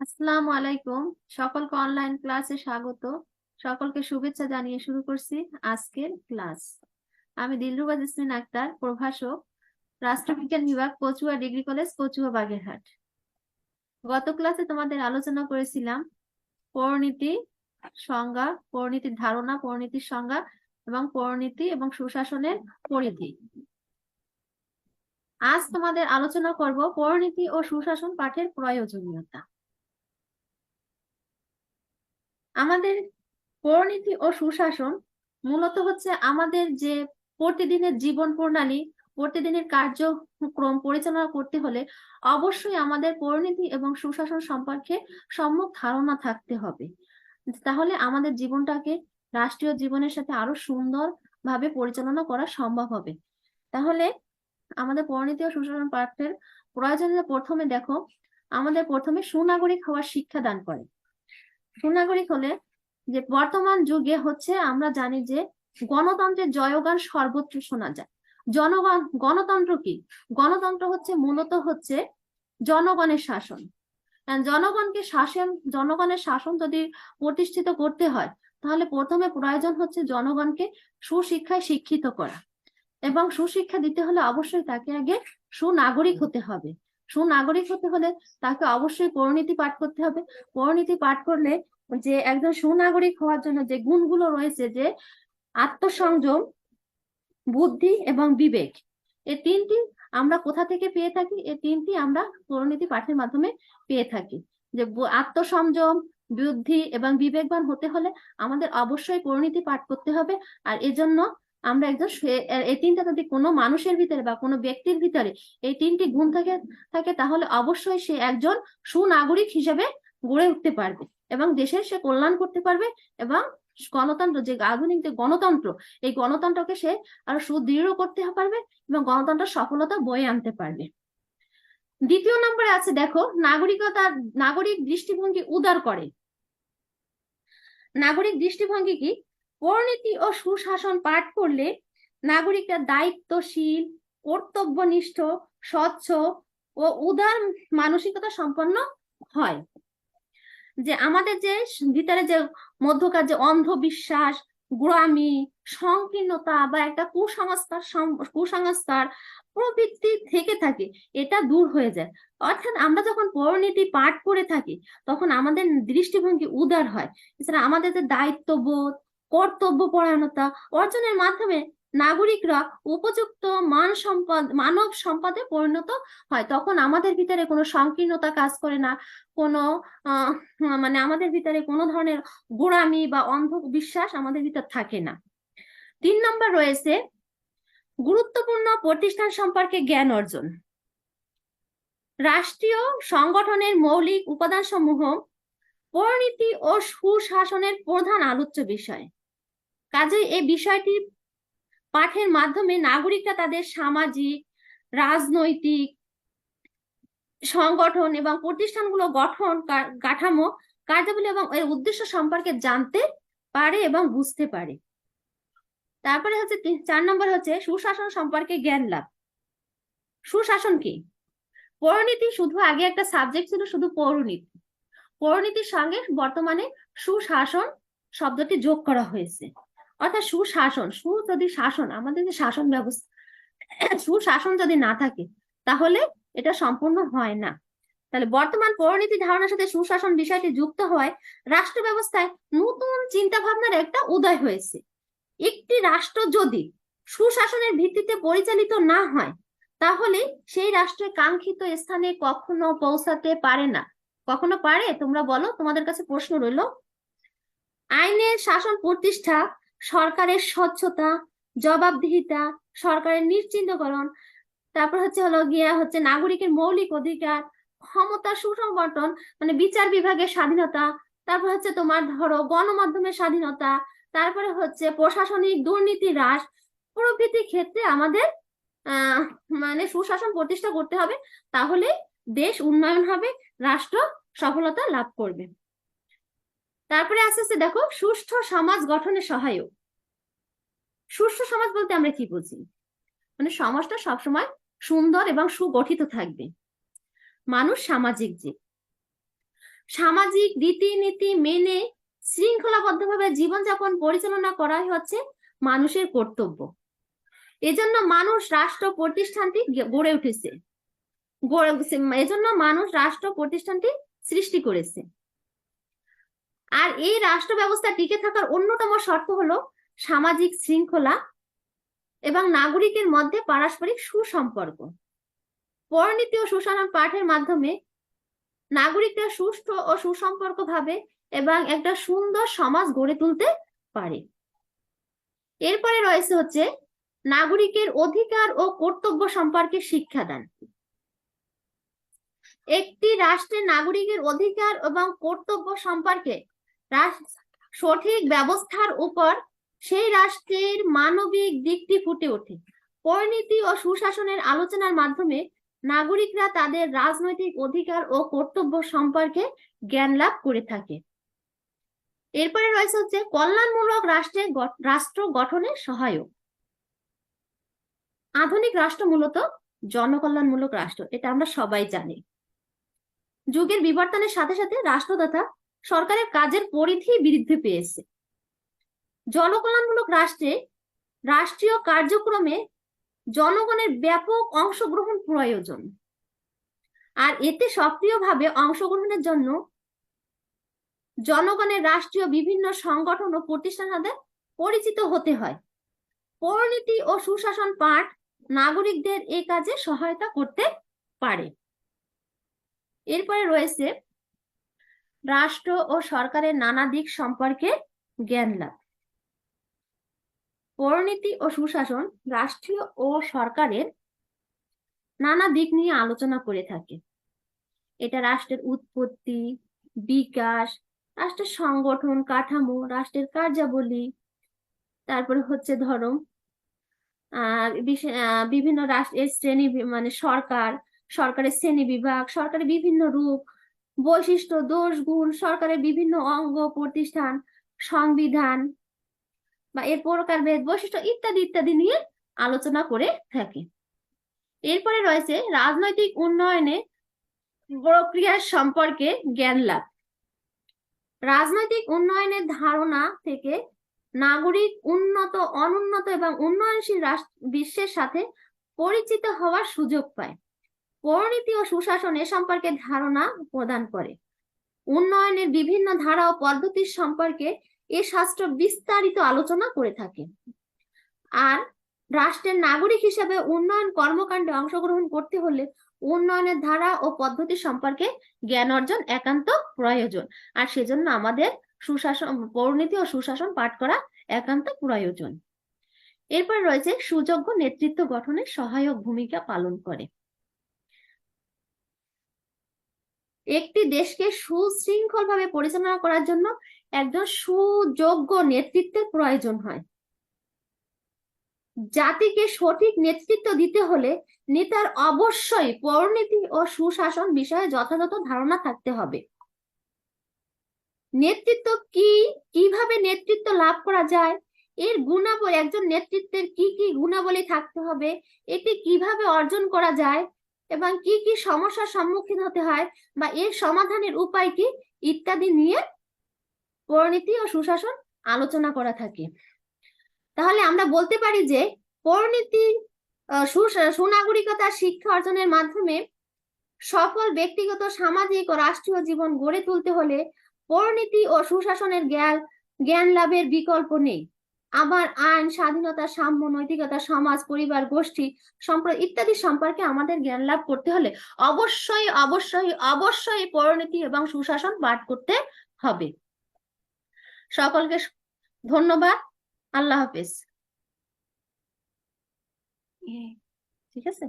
আসসালামু আলাইকুম। সকলকে অনলাইন ক্লাসে স্বাগত। সকলকে শুভেচ্ছা জানিয়ে শুরু করছি আজকের ক্লাস আমি দিলরুবা জেসমিন আক্তার, প্রভাষক, রাষ্ট্রবিজ্ঞান বিভাগ, কচুয়া ডিগ্রি কলেজ, কচুয়া বাগেরহাট। গত ক্লাসে তোমাদের আলোচনা করেছিলাম পরিণীতি সংজ্ঞা পরিণীতির ধারণা পরিণীতির সংজ্ঞা এবং পরিণীতি এবং সুশাসনের পরিধি। আজ তোমাদের আলোচনা করব পরিণীতি ও সুশাসন পাঠের প্রয়োজনীয়তা। আমাদের পরনীতি ও সুশাসন মূলত হচ্ছে আমাদের যে প্রতিদিনের জীবন প্রণালী, প্রতিদিনের কার্যক্রম পরিচালনা করতে হলে অবশ্যই আমাদের পরিণীতি এবং সুশাসন সম্পর্কে সম্যক ধারণা থাকতে হবে। তাহলে আমাদের জীবনটাকে রাষ্ট্রীয় জীবনের সাথে আরও সুন্দর ভাবে পরিচালনা করা সম্ভব হবে। তাহলে আমাদের পরিণীতি ও সুশাসন পাঠের প্রয়োজনীয় প্রথমে দেখো। আমাদের প্রথমে সুনাগরিক হওয়ার শিক্ষা দান করে। সুনাগরিক হলে যে বর্তমান যুগে হচ্ছে আমরা জানি যে গণতন্ত্রের জয়গান সর্বত্র শোনা যায়। জনগণ, গণতন্ত্র কি? গণতন্ত্র হচ্ছে মূলত হচ্ছে জনগণের শাসন। জনগণকে শাসন, জনগণের শাসন যদি প্রতিষ্ঠিত করতে হয়, তাহলে প্রথমে প্রয়োজন হচ্ছে জনগণকে সুশিক্ষায় শিক্ষিত করা। এবং সুশিক্ষা দিতে হলে অবশ্যই তাকে আগে সুনাগরিক হতে হবে। সুনাগরিক হতে হলে তাকে অবশ্যই পরিণীতি পাঠ করতে হবে। পরিণীতি পাঠ করলে যে একজন সুনাগরিক হওয়ার জন্য যে গুণগুলো রয়েছে যে আত্মসংযম, বুদ্ধি এবং বিবেক, এই তিনটি আমরা কোথা থেকে পেয়ে থাকি? এই তিনটি আমরা পরিণীতি পাঠের মাধ্যমে পেয়ে থাকি। যে আত্মসংযম, বুদ্ধি এবং বিবেকবান হতে হলে আমাদের অবশ্যই পরিণীতি পাঠ করতে হবে। আর এজন্য আমরা একজন এই তিনটা যদি কোনো মানুষের ভিতরে বা কোনো ব্যক্তির ভিতরে এই তিনটি গুণ থাকে থাকে তাহলে অবশ্যই সে একজন সুনাগরিক হিসেবে গড়ে উঠতে পারবে এবং দেশের সে কল্যাণ করতে পারবে এবং গণতন্ত্র যে আধুনিক যে গণতন্ত্র, এই গণতন্ত্রকে সে আরও সুদৃঢ় করতে পারবে এবং গণতন্ত্র সফলতা বয়ে আনতে পারবে। দ্বিতীয় নম্বরে আছে, দেখো, নাগরিকতা, নাগরিক দৃষ্টিভঙ্গি উদার করে। নাগরিক দৃষ্টিভঙ্গি কি? পরিণীতি ও সুশাসন পাঠ করলে নাগরিকরা দায়িত্বশীল, কর্তব্যনিষ্ঠ, স্বচ্ছ ও উদার মানসিকতা সম্পন্ন হয়। যে আমাদের যে ভিতরে যে মধ্যকার যে অন্ধবিশ্বাস গ্রামী সংকীর্ণতা বা একটা কুসংস্কার কুসংস্কার প্রবৃত্তি থেকে থাকে, এটা দূর হয়ে যায়। অর্থাৎ আমরা যখন পরনীতি পাঠ করে থাকি, তখন আমাদের দৃষ্টিভঙ্গি উদার হয়। এছাড়া আমাদের যে দায়িত্ববোধ কর্তব্য পরায়ণতা অর্জনের মাধ্যমে নাগরিকরা উপযুক্ত মান সম্পদ, মানব সম্পদে পরিণত হয়। তখন আমাদের ভিতরে কোনো সংকীর্ণতা কাজ করে না। কোনো মানে আমাদের ভিতরে কোনো ধরনের গোড়ামি বা অন্ধ বিশ্বাস আমাদের ভিতর থাকে না। তিন নম্বর রয়েছে গুরুত্বপূর্ণ প্রতিষ্ঠান সম্পর্কে জ্ঞান অর্জন। রাষ্ট্রীয় সংগঠনের মৌলিক উপাদান সমূহ পরিণীতি ও সুশাসনের প্রধান আলোচ্য বিষয়। কাজেই এই বিষয়টি পাঠের মাধ্যমে নাগরিকরা তাদের সামাজিক, রাজনৈতিক সংগঠন এবং প্রতিষ্ঠানগুলো গঠন কাঠামো কার্যাবলী এবং এর উদ্দেশ্য সম্পর্কে জানতে পারে এবং বুঝতে পারে। তারপরে হচ্ছে চার নম্বর হচ্ছে সুশাসন সম্পর্কে জ্ঞান লাভ। সুশাসন কি? পরিণীতি শুধু আগে একটা সাবজেক্ট ছিল, শুধু পৌরনীতি। পরিণীতির সঙ্গে বর্তমানে সুশাসন শব্দটি যোগ করা হয়েছে। অর্থাৎ সুশাসন, সু যদি শাসন, আমাদের যে শাসন ব্যবস্থা, সুশাসন যদি না থাকে, তাহলে এটা সম্পূর্ণ হয় না। তাহলে বর্তমান পরিণীতি ধারণার সাথে সুশাসন বিষয়টি যুক্ত হওয়ায় রাষ্ট্র ব্যবস্থায় নতুন চিন্তা ভাবনার একটা উদয় হয়েছে। একটি রাষ্ট্র যদি সুশাসনের ভিত্তিতে পরিচালিত না হয়, তাহলে সেই রাষ্ট্রের কাঙ্ক্ষিত স্থানে কখনো পৌঁছাতে পারে না। কখনো পারে? তোমরা বলো, তোমাদের কাছে প্রশ্ন রইল। আইনের শাসন প্রতিষ্ঠা সরকারের স্বচ্ছতা, জবাবদিহিতা, সরকারের নিশ্চিন্তকরণ, তারপর হচ্ছে হলো গিয়া হচ্ছে নাগরিকের মৌলিক অধিকার, ক্ষমতা সুসংগঠন মানে বিচার বিভাগের স্বাধীনতা, তারপর হচ্ছে তোমার ধরো গণমাধ্যমের স্বাধীনতা, তারপরে হচ্ছে প্রশাসনিক দুর্নীতি হ্রাস, প্রভৃতি ক্ষেত্রে আমাদের মানে সুশাসন প্রতিষ্ঠা করতে হবে, তাহলে দেশ উন্নয়ন হবে, রাষ্ট্র সফলতা লাভ করবে। তারপরে আস্তে আস্তে দেখো, সুষ্ঠু সমাজ গঠনে সহায়ক। সুষ্ঠু সমাজ বলতে আমরা কি বুঝি? মানে সমাজটা সবসময় সুন্দর এবং সুগঠিত থাকবে। মানুষ সামাজিক জীব সামাজিক রীতিনীতি মেনে শৃঙ্খলাবদ্ধভাবে জীবনযাপন পরিচালনা করাই হচ্ছে মানুষের কর্তব্য। এজন্য মানুষ রাষ্ট্র প্রতিষ্ঠানটি গড়ে উঠেছে। এজন্য মানুষ রাষ্ট্র প্রতিষ্ঠানটি সৃষ্টি করেছে। আর এই রাষ্ট্র ব্যবস্থা টিকে থাকার অন্যতম শর্ত হলো সামাজিক শৃঙ্খলা এবং নাগরিকের মধ্যে পারস্পরিক সুসম্পর্ক। পরিণীতি ও সুশাসন পাঠের মাধ্যমে নাগরিকরা সুষ্ঠু ও সুসম্পর্ক ভাবে এবং একটা সুন্দর সমাজ গড়ে তুলতে পারে। এরপরে রয়েছে হচ্ছে নাগরিকের অধিকার ও কর্তব্য সম্পর্কে শিক্ষাদান। একটি রাষ্ট্রের নাগরিকের অধিকার এবং কর্তব্য সম্পর্কে সঠিক ব্যবস্থার উপর সেই রাষ্ট্রের মানবিক দিকটি ফুটে ওঠে। পরিণীতি ও সুশাসনের আলোচনার মাধ্যমে নাগরিকরা তাদের রাজনৈতিক অধিকার ও কর্তব্য সম্পর্কে জ্ঞান লাভ করে থাকে। এরপরে রয়েছে হচ্ছে কল্যাণমূলক রাষ্ট্রের রাষ্ট্র গঠনে সহায়ক। আধুনিক রাষ্ট্র মূলত জনকল্যাণমূলক রাষ্ট্র, এটা আমরা সবাই জানি। যুগের বিবর্তনের সাথে সাথে রাষ্ট্র তথা সরকারের কাজের পরিধি বৃদ্ধি পেয়েছে। জনকল্যাণমূলক রাষ্ট্রে রাষ্ট্রীয় কার্যক্রমে জনগণের ব্যাপক অংশগ্রহণ প্রয়োজন। আর এতে সক্রিয়ভাবে অংশগ্রহণের জন্য জনগণের রাষ্ট্রীয় বিভিন্ন সংগঠন ও প্রতিষ্ঠান পরিচিত হতে হয়। পরিণীতি ও সুশাসন পাঠ নাগরিকদের এ কাজে সহায়তা করতে পারে। এরপরে রয়েছে রাষ্ট্র ও সরকারের নানা দিক সম্পর্কে জ্ঞান লাভ। পরিণীতি ও সুশাসন রাষ্ট্রীয় ও সরকারের নানা দিক নিয়ে আলোচনা করে থাকে। এটা রাষ্ট্রের উৎপত্তি, বিকাশ, রাষ্ট্রের সংগঠন কাঠামো, রাষ্ট্রের কার্যাবলী, তারপরে হচ্ছে ধরো বিভিন্ন রাষ্ট্রের শ্রেণি মানে সরকার, সরকারের শ্রেণি বিভাগ, সরকারের বিভিন্ন রূপ বৈশিষ্ট্য, দোষ, গুণ, সরকারের বিভিন্ন অঙ্গ, প্রতিষ্ঠান, সংবিধান বা এর প্রকারভেদ বৈশিষ্ট্য ইত্যাদি ইত্যাদি নিয়ে আলোচনা করে থাকে। এরপরে রয়েছে রাজনৈতিক উন্নয়নে প্রক্রিয়ার সম্পর্কে জ্ঞান লাভ। রাজনৈতিক উন্নয়নের ধারণা থেকে নাগরিক উন্নত, অনুন্নত এবং উন্নয়নশীল বিশ্বের সাথে পরিচিত হওয়ার সুযোগ পায়। পরিণীতি ও সুশাসন সম্পর্কে ধারণা প্রদান করে। উন্নয়নের বিভিন্ন ধারা ও পদ্ধতির সম্পর্কে এ শাস্ত্র বিস্তারিত আলোচনা করে থাকে। আর রাষ্ট্রের নাগরিক হিসেবে উন্নয়ন কর্মকাণ্ডে অংশগ্রহণ করতে হলে উন্নয়নের ধারা ও পদ্ধতি সম্পর্কে জ্ঞান অর্জন একান্ত প্রয়োজন। আর সেজন্য আমাদের সুশাসন পরিণীতি ও সুশাসন পাঠ করা একান্ত প্রয়োজন। এরপর রয়েছে সুযোগ্য নেতৃত্ব গঠনে সহায়ক ভূমিকা পালন করে। একটি দেশকে সুশৃঙ্খল ভাবে পরিচালনা করার জন্য একজন সুযোগ্য নেতৃত্বের প্রয়োজন হয়। জাতিকে সঠিক নেতৃত্ব দিতে হলে নেতার অবশ্যই পরনীতি ও সুশাসন বিষয়ে যথাযথ ধারণা থাকতে হবে। নেতৃত্ব কি, কীভাবে নেতৃত্ব লাভ করা যায়, এর গুণাবলী, একজন নেতৃত্বের কি কি গুণাবলী থাকতে হবে, এটি কীভাবে অর্জন করা যায় এবং কি কি সমস্যার সম্মুখীন হতে হয় বা এর সমাধানের উপায় কি ইত্যাদি নিয়ে পরিণীতি ও সুশাসন আলোচনা করা থাকে। তাহলে আমরা বলতে পারি যে পরিণীতি সুনাগরিকতা শিক্ষা অর্জনের মাধ্যমে সফল ব্যক্তিগত, সামাজিক ও রাষ্ট্রীয় জীবন গড়ে তুলতে হলে পরিণীতি ও সুশাসনের জ্ঞান জ্ঞান লাভের বিকল্প নেই। আবার আইন, স্বাধীনতা, সাম্য, নৈতিকতা, সমাজ, পরিবার, গোষ্ঠী সম্প্রদায় ইত্যাদি সম্পর্কে আমাদের জ্ঞান লাভ করতে হলে অবশ্যই অবশ্যই অবশ্যই পরনীতি এবং সুশাসন পাঠ করতে হবে। সকলকে ধন্যবাদ। আল্লাহ হাফিজ। ঠিক আছে?